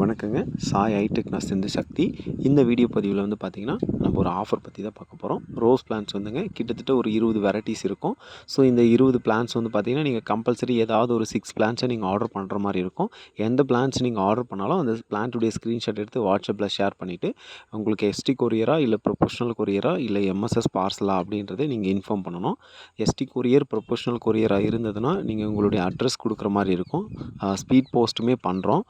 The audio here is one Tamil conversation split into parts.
வணக்கங்க. சாய் ஹைடெக் நான் சிந்து சக்தி. இந்த வீடியோ பதிவில் வந்து பார்த்திங்கன்னா நம்ம ஒரு ஆஃபர் பற்றி தான் பார்க்க போகிறோம் ரோஸ் பிளான்ஸ் வந்துங்க கிட்டத்தட்ட ஒரு இருபது வெரைட்டிஸ் இருக்கும். ஸோ இந்த இருபது பிளான்ஸ் வந்து பார்த்திங்கன்னா நீங்கள் கம்பல்சரி ஏதாவது ஒரு சிக்ஸ் பிளான்ஸை நீங்கள் ஆர்டர் பண்ணுற மாதிரி இருக்கும். எந்த பிளான்ஸ் நீங்கள் ஆர்டர் பண்ணாலும் அந்த பிளான்ட்டுடைய ஸ்க்ரீன்ஷாட் எடுத்து வாட்ஸ்அப்பில் ஷேர் பண்ணிவிட்டு உங்களுக்கு எஸ்டி கொரியரா இல்லை ப்ரொஃபஷனல் கொரியரா இல்லை எம்எஸ்எஸ் பார்சலா அப்படின்றத நீங்கள் இன்ஃபார்ம் பண்ணணும். எஸ்டி கொரியர் ப்ரொஃபஷனல் கொரியராக இருந்ததுன்னா நீங்கள் உங்களுடைய அட்ரஸ் கொடுக்குற மாதிரி இருக்கும். ஸ்பீட் போஸ்ட்டுமே பண்ணுறோம்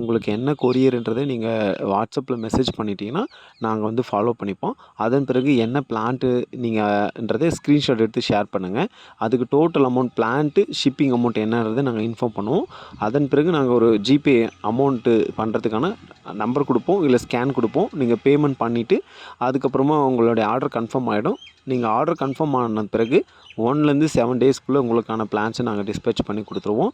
உங்களுக்கு என்ன கொரியர்ன்றதை நீங்கள் வாட்ஸ்அப்பில் மெசேஜ் பண்ணிட்டீங்கன்னா நாங்கள் வந்து ஃபாலோ பண்ணிப்போம். அதன் பிறகு என்ன பிளான்ட்டு நீங்கள்ன்றதை ஸ்க்ரீன்ஷாட் எடுத்து ஷேர் பண்ணுங்கள் அதுக்கு total amount plant shipping amount என்னன்றதை நாங்கள் இன்ஃபார்ம் பண்ணுவோம். அதன் பிறகு நாங்கள் ஒரு ஜிபே அமௌண்ட்டு பண்ணுறதுக்கான நம்பர் கொடுப்போம் இல்லை ஸ்கேன் கொடுப்போம். நீங்கள் பேமெண்ட் பண்ணிவிட்டு அதுக்கப்புறமா உங்களுடைய ஆர்டர் கன்ஃபார்ம் ஆகிடும் நீங்கள் ஆர்டர் கன்ஃபார்ம் ஆன பிறகு ஒன்லேருந்து செவன் டேஸ்க்குள்ளே உங்களுக்கான பிளான்ஸை நாங்கள் டிஸ்பேச் பண்ணி கொடுத்துருவோம்.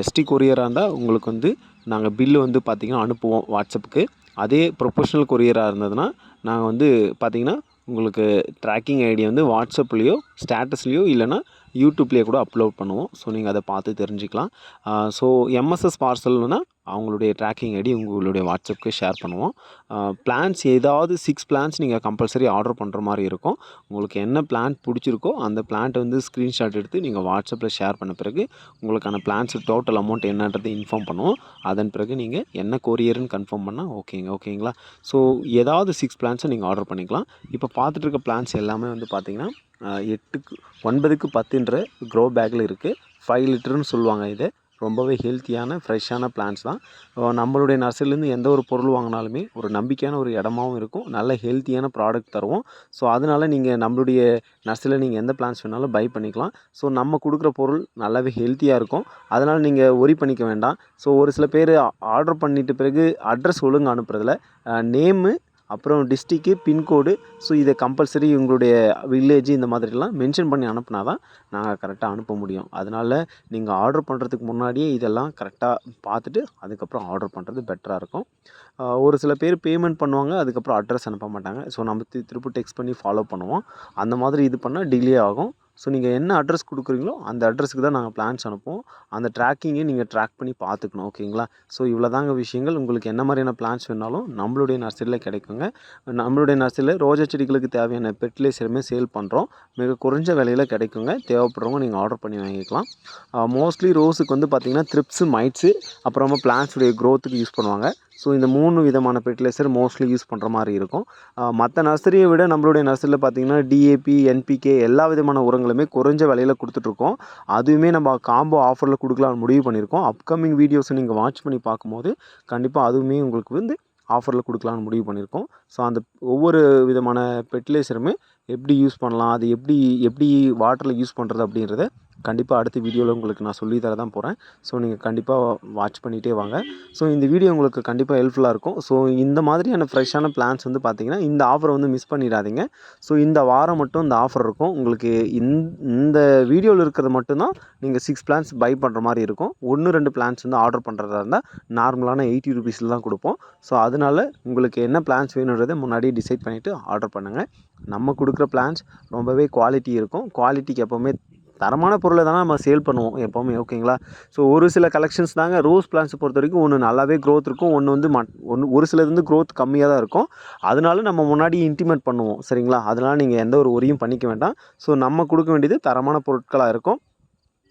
எஸ்டி கொரியராக இருந்தால் உங்களுக்கு வந்து நாங்கள் பில்லு வந்து பார்த்திங்கன்னா அனுப்புவோம் வாட்ஸ்அப்புக்கு. அதே ப்ரொஃபஷனல் கொரியராக இருந்ததுன்னா நாங்கள் வந்து பார்த்திங்கன்னா உங்களுக்கு ட்ராக்கிங் ஐடி வந்து வாட்ஸ்அப்லேயோ ஸ்டேட்டஸ்லேயோ இல்லைனா யூடியூப்லேயே கூட அப்லோட் பண்ணுவோம். ஸோ நீங்கள் அதை பார்த்து தெரிஞ்சுக்கலாம். ஸோ எம்எஸ்எஸ் பார்சல்னா அவங்களுடைய ட்ராக்கிங் ஐடி உங்களுடைய வாட்ஸ்அப்புக்கு ஷேர் பண்ணுவோம். பிளான்ஸ் ஏதாவது சிக்ஸ் பிளான்ஸ் நீங்கள் கம்பல்சரி ஆர்டர் பண்ணுற மாதிரி இருக்கும். உங்களுக்கு என்ன பிளான் பிடிச்சிருக்கோ அந்த பிளான்ட்டை வந்து ஸ்க்ரீன்ஷாட் எடுத்து நீங்கள் வாட்ஸ்அப்பில் ஷேர் பண்ண பிறகு உங்களுக்கான பிளான்ஸ் டோட்டல் அமௌண்ட் என்னன்றது இன்ஃபார்ம் பண்ணுவோம். அதன் பிறகு நீங்கள் என்ன கொரியர்னு கன்ஃபார்ம் பண்ணால் ஓகேங்க ஓகேங்களா ஸோ ஏதாவது சிக்ஸ் பிளான்ஸை நீங்கள் ஆர்டர் பண்ணிக்கலாம். இப்போ பார்த்துட்டு இருக்க பிளான்ஸ் எல்லாமே வந்து பார்த்திங்கன்னா எட்டுக்கு ஒன்பதுக்கு பத்துன்ற க்ரோ பேக்கில் இருக்குது ஃபைவ் லிட்டருன்னு சொல்லுவாங்க இது. ரொம்பவே ஹெல்த்தியான ஃப்ரெஷ்ஷான பிளான்ஸ் தான். நம்மளுடைய நர்சரிலேருந்து எந்த ஒரு பொருள் வாங்கினாலுமே ஒரு நம்பிக்கையான ஒரு இடமாவும் இருக்கும். நல்ல ஹெல்த்தியான ப்ராடக்ட் தருவோம். ஸோ அதனால் நீங்கள் நம்மளுடைய நர்சரியில் நீங்கள் எந்த பிளான்ஸ் வேணாலும் பை பண்ணிக்கலாம். ஸோ நம்ம கொடுக்குற பொருள் நல்லாவே ஹெல்த்தியாக இருக்கும். அதனால் நீங்கள் ஒரி பண்ணிக்க வேண்டாம். ஸோ ஒரு சில பேர் ஆர்டர் பண்ணிட்டு பிறகு அட்ரஸ் ஒழுங்கு அனுப்புறதில்ல. நேமு அப்புறம் டிஸ்ட்ரிக்கு பின்கோடு ஸோ இதை கம்பல்சரி உங்களுடைய வில்லேஜ் இந்த மாதிரிலாம் மென்ஷன் பண்ணி அனுப்புனா தான் நாங்கள் கரெக்டாக அனுப்ப முடியும். அதனால் நீங்கள் ஆர்டர் பண்ணுறதுக்கு முன்னாடியே இதெல்லாம் கரெக்டாக பார்த்துட்டு அதுக்கப்புறம் ஆர்டர் பண்ணுறது பெட்டராக இருக்கும். ஒரு சில பேர் பேமெண்ட் பண்ணுவாங்க அதுக்கப்புறம் அட்ரஸ் அனுப்ப மாட்டாங்க. ஸோ நம்ம திருப்பி டெக்ஸ்ட் பண்ணி ஃபாலோ பண்ணுவோம். அந்த மாதிரி இது பண்ணால் டிலே ஆகும். ஸோ நீங்கள் என்ன அட்ரஸ் கொடுக்குறீங்களோ அந்த அட்ரஸுக்கு தான் நாங்கள் பிளான்ஸ் அனுப்புவோம். அந்த ட்ராக்கிங்கை நீங்கள் ட்ராக் பண்ணி பார்த்துக்கணும் ஓகேங்களா ஸோ இவ்வளோ தாங்க விஷயங்கள். உங்களுக்கு என்ன மாதிரியான பிளான்ஸ் வேணாலும் நம்மளுடைய நர்சரியில் கிடைக்குங்க. நம்மளுடைய நர்சரியில் ரோஜா செடிகளுக்கு தேவையான பெர்டிலைசருமே சேல் பண்ணுறோம் மிக குறைஞ்ச விலையில் கிடைக்குங்க. தேவைப்படுறவங்க நீங்கள் ஆர்டர் பண்ணி வாங்கிக்கலாம். மோஸ்ட்லி ரோஸுக்கு வந்து பார்த்திங்கன்னா த்ரிப்ஸு மைட்ஸு அப்புறமா பிளான்ஸுடைய க்ரோத்துக்கு யூஸ் பண்ணுவாங்க. ஸோ இந்த மூணு விதமான ஃபெர்டிலைசர் மோஸ்ட்லி யூஸ் பண்ணுற மாதிரி இருக்கும். மற்ற நர்சரியை விட நம்மளுடைய நர்சரியில் பார்த்திங்கன்னா டிஏபி என்பிகே எல்லா விதமான உரங்கள் உரங்களுமே குறைஞ்ச விலையில் கொடுத்துட்ருக்கோம். அதுவுமே நம்ம காம்போ ஆஃபரில் கொடுக்கலாம்னு முடிவு பண்ணியிருக்கோம். அப்கமிங் வீடியோஸை நீங்கள் வாட்ச் பண்ணி பார்க்கும்போது கண்டிப்பாக அதுவுமே உங்களுக்கு வந்து ஆஃபரில் கொடுக்கலான்னு முடிவு பண்ணியிருக்கோம். ஸோ அந்த ஒவ்வொரு விதமான ஃபெர்டிலைசருமே எப்படி யூஸ் பண்ணலாம்? அது எப்படி எப்படி வாட்டரில் யூஸ் பண்ணுறது அப்படின்றத கண்டிப்பாக அடுத்த வீடியோவில் உங்களுக்கு நான் சொல்லி தர தான் போகிறேன் ஸோ நீங்கள் கண்டிப்பாக வாட்ச் பண்ணிகிட்டே வாங்க. ஸோ இந்த வீடியோ உங்களுக்கு கண்டிப்பாக ஹெல்ப்ஃபுல்லாக இருக்கும். ஸோ இந்த மாதிரியான ஃப்ரெஷ்ஷான பிளான்ஸ் வந்து பார்த்திங்கன்னா இந்த ஆஃபரை வந்து மிஸ் பண்ணிடாதீங்க. ஸோ இந்த வாரம் மட்டும் இந்த ஆஃபர் இருக்கும். உங்களுக்கு இந்த வீடியோவில் இருக்கிறது மட்டும்தான் நீங்கள் சிக்ஸ் பிளான்ஸ் பை பண்ணுற மாதிரி இருக்கும். ஒன்று ரெண்டு பிளான்ஸ் வந்து ஆர்டர் பண்ணுறதா இருந்தால் நார்மலான எயிட்டி ருபீஸில் தான் கொடுப்போம். ஸோ அதனால் உங்களுக்கு என்ன பிளான்ஸ் வேணுன்றதை முன்னாடியே டிசைட் பண்ணிவிட்டு ஆர்டர் பண்ணுங்கள் நம்ம கொடுக்குற பிளான்ஸ் ரொம்பவே குவாலிட்டி இருக்கும். குவாலிட்டிக்கு எப்போவுமே தரமான பொருளை தானே நம்ம சேல் பண்ணுவோம் எப்போவுமே ஓகேங்களா ஸோ ஒரு சில கலெக்ஷன்ஸ் தாங்க ரோஸ் பிளான்ஸை பொறுத்த வரைக்கும் ஒன்று நல்லாவே க்ரோத் இருக்கும் ஒன்று வந்து மட் ஒன்று ஒரு சிலது வந்து க்ரோத் கம்மியாக தான் இருக்கும். அதனால நம்ம முன்னாடி இன்டிமேட் பண்ணுவோம் சரிங்களா? அதனால் நீங்கள் எந்த ஒரு உரியும் பண்ணிக்க வேண்டாம். ஸோ நம்ம கொடுக்க வேண்டியது தரமான பொருட்களாக இருக்கும்.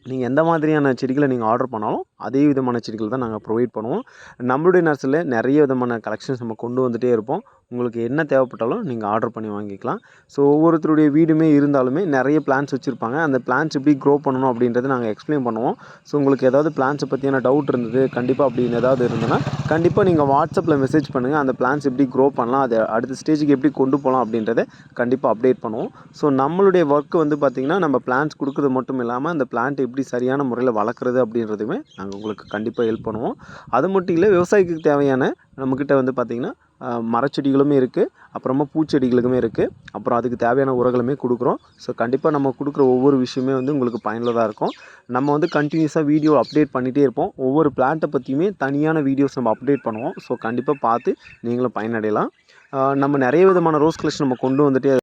நீங்கள் எந்த மாதிரியான செடிகளை நீங்கள் ஆர்டர் பண்ணாலும் அதே விதமான செடிகள் தான் நாங்கள் ப்ரொவைட் பண்ணுவோம். நம்மளுடைய நர்சரியில் நிறைய விதமான கலெக்ஷன்ஸ் நம்ம கொண்டு வந்துகிட்டே இருப்போம். உங்களுக்கு என்ன தேவைப்பட்டாலும் நீங்கள் ஆர்டர் பண்ணி வாங்கிக்கலாம். ஸோ ஒவ்வொருத்தருடைய வீடுமே இருந்தாலுமே நிறைய பிளான்ஸ் வச்சுருப்பாங்க. அந்த பிளான்ஸ் எப்படி க்ரோ பண்ணணும் அப்படின்றத நாங்கள் எக்ஸ்பிளைன் பண்ணுவோம். ஸோ உங்களுக்கு ஏதாவது பிளான்ஸை பற்றியான டவுட் இருந்தது கண்டிப்பாக அப்படின்னு ஏதாவது இருந்ததுன்னா கண்டிப்பாக நீங்கள் வாட்ஸ்அப்பில் மெசேஜ் பண்ணுங்கள் அந்த பிளான்ஸ் எப்படி க்ரோ பண்ணலாம் அதை அடுத்த ஸ்டேஜுக்கு எப்படி கொண்டு போகலாம் அப்படின்றத கண்டிப்பாக அப்டேட் பண்ணுவோம். ஸோ நம்மளுடைய ஒர்க் வந்து பார்த்திங்கன்னா நம்ம பிளான்ஸ் கொடுக்குறது மட்டும் இல்லாமல் அந்த பிளான்ட் எப்படி சரியான முறையில் வளர்க்குறது அப்படின்றதுமே நாங்கள் உங்களுக்கு கண்டிப்பாக ஹெல்ப் பண்ணுவோம். அது மட்டும் இல்லை விவசாயிக்கு தேவையான நம்மக்கிட்ட வந்து பார்த்திங்கன்னா மரச்செடிகளுமே இருக்குது அப்புறமா பூச்செடிகளுக்குமே இருக்குது அப்புறம் அதுக்கு தேவையான உரங்களுமே கொடுக்குறோம். ஸோ கண்டிப்பாக நம்ம கொடுக்குற ஒவ்வொரு விஷயமே வந்து உங்களுக்கு பயனுள்ளதாக இருக்கும். நம்ம வந்து கண்டினியூஸாக வீடியோ அப்டேட் பண்ணிகிட்டே இருப்போம். ஒவ்வொரு பிளான்ட்டை பற்றியுமே தனியான வீடியோஸ் நம்ம அப்டேட் பண்ணுவோம். ஸோ கண்டிப்பாக பார்த்து நீங்களும் பயனடையலாம். நம்ம நிறைய விதமான ரோஸ் கலெக்ஷன் நம்ம கொண்டு வந்துட்டே